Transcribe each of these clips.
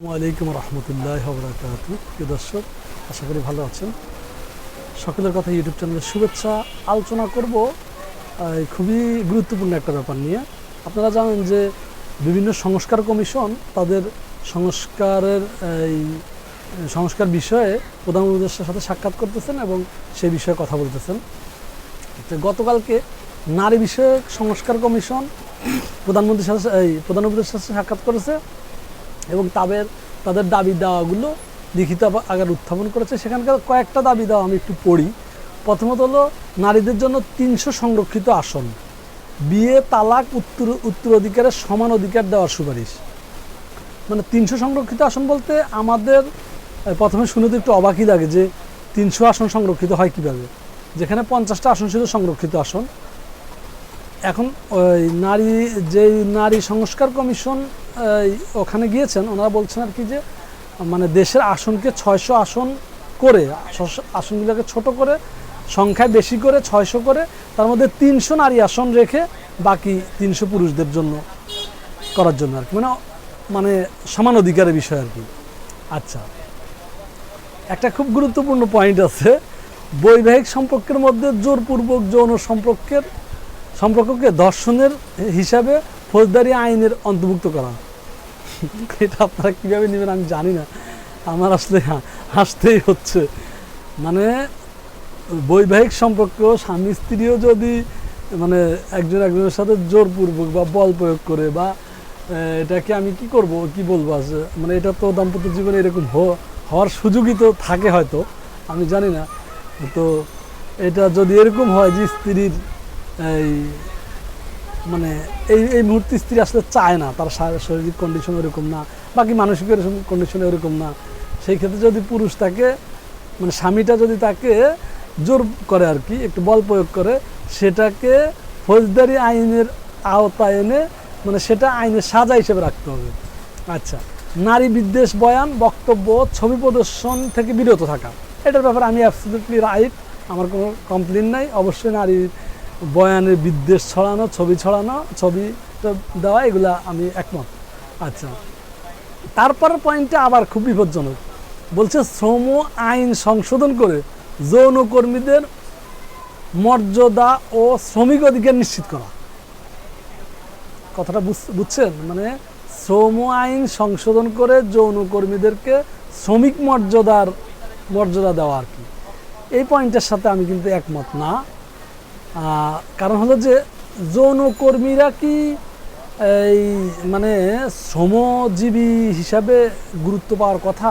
আসসালামাইকুম রহমতুল্লাহ প্রিয় দর্শক, আশা করি ভালো আছেন। সকলের কথা ইউটিউব চ্যানেলে শুভেচ্ছা, আলোচনা করব খুবই গুরুত্বপূর্ণ একটা ব্যাপার নিয়ে। আপনারা জানেন যে বিভিন্ন সংস্কার কমিশন তাদের সংস্কারের এই, সংস্কার বিষয়ে প্রধান সাথে সাক্ষাৎ করতেছেন এবং সে বিষয়ে কথা বলতেছেন। তো গতকালকে নারী বিষয়ক সংস্কার কমিশন প্রধানমন্ত্রীর সাথে, এই প্রধান সাথে সাক্ষাৎ করেছে। এবং তাদের তাদের দাবি দেওয়াগুলো লিখিত আকারে উত্থাপন করেছে। সেখানকার কয়েকটা দাবি দেওয়া আমি একটু পড়ি। প্রথমত হলো, নারীদের জন্য তিনশো সংরক্ষিত আসন। বিয়ে, তালাক, উত্তর, উত্তরাধিকারের সমান অধিকার দেওয়ার সুপারিশ। মানে তিনশো সংরক্ষিত আসন বলতে আমাদের প্রথমে শুনে তো একটু অবাকই লাগে যে তিনশো আসন সংরক্ষিত হয় কীভাবে? যেখানে পঞ্চাশটা আসন ছিল সংরক্ষিত আসন। এখন ওই নারী, যেই নারী সংস্কার কমিশন ওখানে গিয়েছেন, ওনারা বলছেন আর কি যে মানে দেশের আসনকে ছয়শো আসন করে আসনগুলোকে ছোট করে, সংখ্যায় বেশি করে, ছয়শো করে, তার মধ্যে তিনশো নারী আসন রেখে বাকি তিনশো পুরুষদের জন্য করার জন্য আর কি। মানে মানে সমান অধিকারের বিষয় আর কি। আচ্ছা। একটা খুব গুরুত্বপূর্ণ পয়েন্ট আছে, বৈবাহিক সম্পর্কের মধ্যে জোরপূর্বক যৌন সম্পর্কের সম্পর্ককে দর্শনের হিসাবে ফৌজদারি আইনের অন্তর্ভুক্ত করা। এটা আপনারা কীভাবে নেবেন আমি জানি না। আমার আসলে হাসতেই হচ্ছে। মানে বৈবাহিক সম্পর্ক, স্বামী স্ত্রীও যদি মানে একজন একজনের সাথে জোরপূর্বক বা বল প্রয়োগ করে বা এটাকে আমি কি করব, কি বলব আজ- মানে এটা তো দাম্পত্য জীবনে এরকম হওয়ার সুযোগই তো থাকে হয়তো, আমি জানি না। তো, এটা যদি এরকম হয় যে স্ত্রীর এই মানে এই এই মুহূর্তে স্ত্রী আসলে চায় না, তার শারীরিক কন্ডিশন এরকম না, বাকি মানসিক কন্ডিশন ওরকম না। সেই ক্ষেত্রে যদি পুরুষ তাকে মানে স্বামীটা যদি তাকে জোর করে আর কি, একটু বল প্রয়োগ করে, সেটাকে ফৌজদারি আইনের আওতায় এনে মানে সেটা আইনের সাজা হিসেবে রাখতে হবে। আচ্ছা নারী বিদ্বেষ বয়ান, বক্তব্য, ছবি প্রদর্শন থেকে বিরত থাকা, এটার ব্যাপারে আমি অ্যাবসলিউটলি রাইট আমার কোনো কমপ্লেন নাই। অবশ্যই নারীর বয়ানের বিদ্বেষ ছড়ানো, ছবি ছড়ানো, ছবি দেওয়া, এগুলা আমি একমত। আচ্ছা। তারপরের পয়েন্টটা আবার খুব বিপজ্জনক। বলছে শ্রম আইন সংশোধন করে যৌনকর্মীদের মর্যাদা ও শ্রমিক অধিকার নিশ্চিত করা। কথাটা বুঝ- বুঝছেন? মানে শ্রম আইন সংশোধন করে যৌনকর্মীদেরকে শ্রমিক মর্যাদার, মর্যাদা দেওয়া আর কি। এই পয়েন্টের সাথে আমি কিন্তু একমত না। কারণ হলো যে যৌনকর্মীরা কি এই মানে শ্রমজীবী হিসাবে গুরুত্ব পাওয়ার কথা?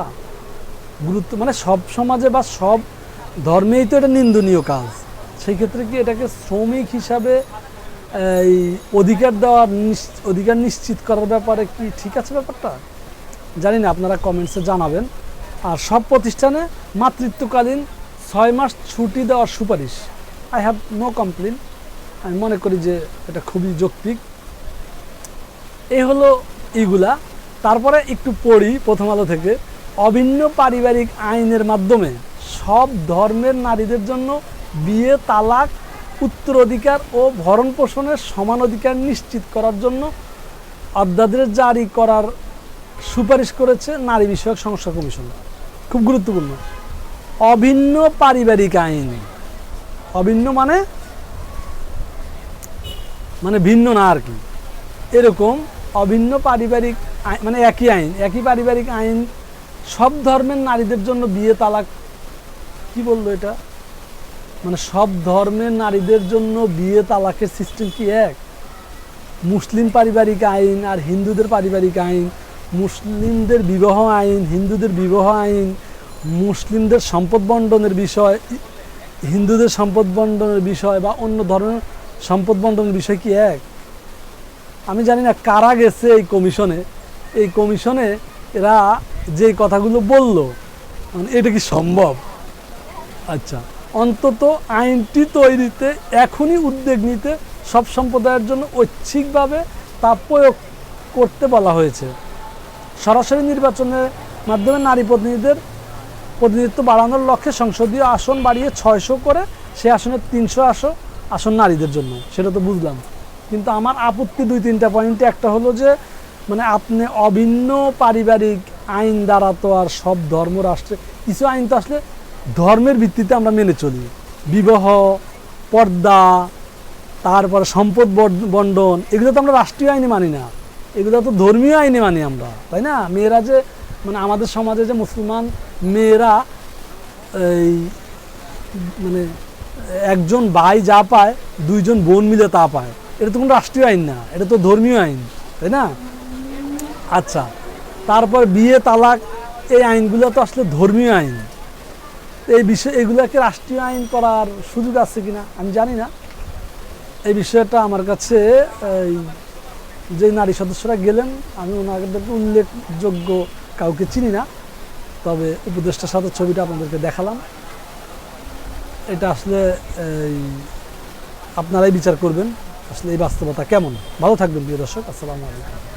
গুরুত্ব মানে সব সমাজে বা সব ধর্মেই তো এটা নিন্দনীয় কাজ। সেই ক্ষেত্রে কি এটাকে শ্রমিক হিসাবে এই অধিকার দেওয়ার অধিকার নিশ্চিত করার ব্যাপারে কি ঠিক আছে ব্যাপারটা? জানি না, আপনারা কমেন্টসে জানাবেন। আর সব প্রতিষ্ঠানে মাতৃত্বকালীন ছয় মাস ছুটি দেওয়ার সুপারিশ। আই হ্যাভ নো কমপ্লেন আমি মনে করি যে এটা খুবই যৌক্তিক। এই হলো এইগুলা তারপরে একটু পড়ি প্রথম আলো থেকে। অভিন্ন পারিবারিক আইনের মাধ্যমে সব ধর্মের নারীদের জন্য বিয়ে, তালাক, উত্তরাধিকার ও ভরণ পোষণের সমান অধিকার নিশ্চিত করার জন্য অধ্যাদেশ জারি করার সুপারিশ করেছে নারী বিষয়ক সংস্থা কমিশন। খুব গুরুত্বপূর্ণ। অভিন্ন পারিবারিক আইন। অভিন্ন মানে? মানে ভিন্ন না আর কি। এরকম অভিন্ন পারিবারিক মানে একই আইন, একই পারিবারিক আইন, সব ধর্মের নারীদের জন্য বিয়ে তালাক, কি বলল এটা? মানে সব ধর্মের নারীদের জন্য বিয়ে তালাকের সিস্টেম কি এক? মুসলিম পারিবারিক আইন আর হিন্দুদের পারিবারিক আইন, মুসলিমদের বিবাহ আইন, হিন্দুদের বিবাহ আইন, মুসলিমদের সম্পদ বন্টনের বিষয় হিন্দুদের সম্পদ বন্টনের বিষয় বা অন্য ধরনের সম্পদ বন্টনের বিষয় কি এক? আমি জানি না কারা গেছে এই কমিশনে। এই কমিশনে এরা যে কথাগুলো বলল মানে এটা কি সম্ভব? আচ্ছা অন্তত আইনটি তৈরিতে এখনই উদ্যোগ নিতে সব সম্প্রদায়ের জন্য ঐচ্ছিকভাবে তা প্রয়োগ করতে বলা হয়েছে। সরাসরি নির্বাচনের মাধ্যমে নারী প্রতিনিধিদের প্রতিনিধিত্ব বাড়ানোর লক্ষ্যে সংসদীয় আসন বাড়িয়ে ছয়শো করে, সে আসনে তিনশো আসন আসন নারীদের জন্য। সেটা তো বুঝলাম। কিন্তু আমার আপত্তি দুই তিনটা পয়েন্টে, একটা হলো যে মানে আপনি অভিন্ন পারিবারিক আইন দ্বারা তো আর সব ধর্ম রাষ্ট্রে, কিছু আইন তো আসলে ধর্মের ভিত্তিতে আমরা মেনে চলি। বিবাহ, পর্দা, তারপরে সম্পদ বন্টন, এগুলো তো আমরা রাষ্ট্রীয় আইনে মানি না। এগুলো তো ধর্মীয় আইনে মানি আমরা, তাই না? মেয়েরা যে মানে আমাদের সমাজে যে মুসলমান মেয়েরা এই মানে একজন ভাই যা পায়, দুইজন বোন মিলে তা পায়। এটা তো কোনো রাষ্ট্রীয় আইন না, এটা তো ধর্মীয় আইন, তাই না? আচ্ছা তারপর বিয়ে, তালাক, এই আইনগুলো তো আসলে ধর্মীয় আইন। এই বিষয়, এগুলোকে রাষ্ট্রীয় আইন করার সুযোগ আছে কিনা আমি জানি না। এই বিষয়টা আমার কাছে এই যে নারী সদস্যরা গেলেন, আমি ওনাদেরকে উল্লেখযোগ্য কাউকে চিনি না। তবে উপদেষ্টার সাথে ছবিটা আপনাদেরকে দেখালাম। এটা আসলে আপনারাই বিচার করবেন। আসলে এই বাস্তবতা কেমন? ভালো থাকবেন প্রিয় দর্শক, আসসালামু আলাইকুম।